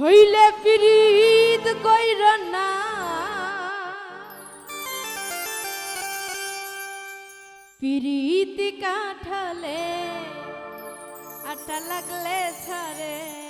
হইলে পিরিত কইর না। পিরিত কাঠালে আটা লাগলে ছাড়ে।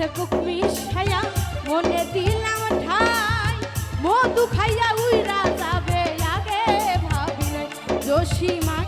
থাকুক মিশ খাইয়া মনে দিলাম ঠাই। মধু খাইয়া উইরা যাবে আগে ভাবিলে যোশী মা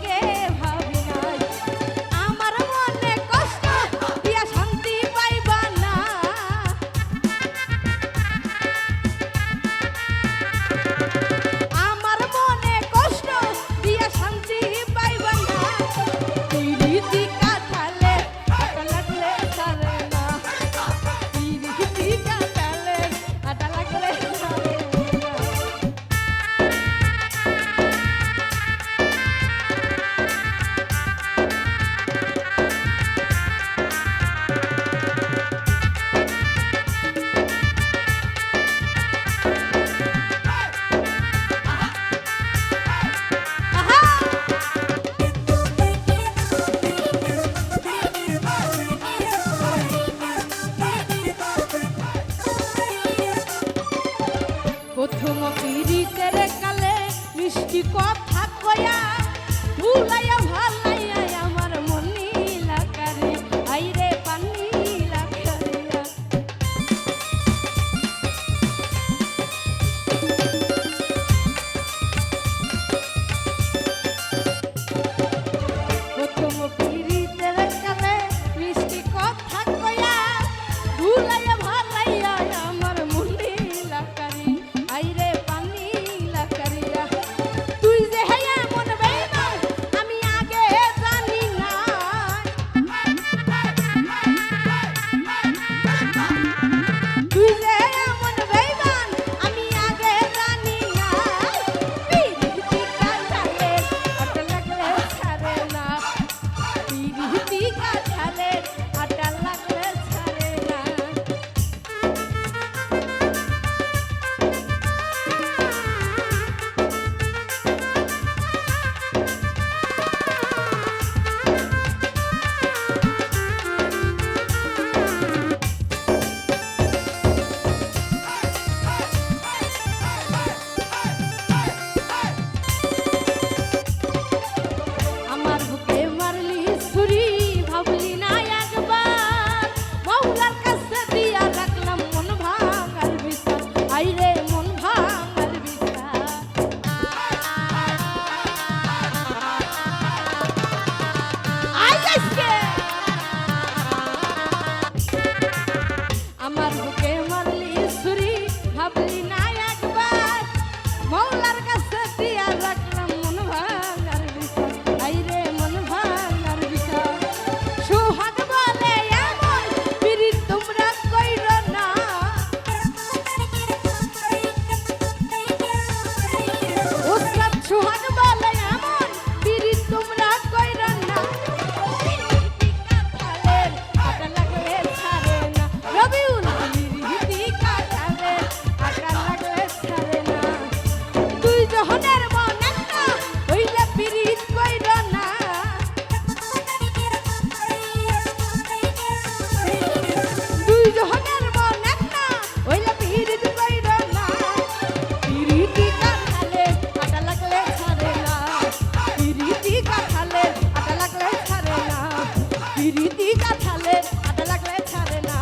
ঠালে আটা লাগলে ছাড়ে না।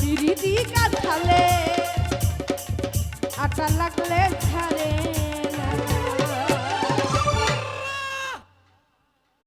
দিদি কাঁঠালে আটা লাগলে ছাড়ে।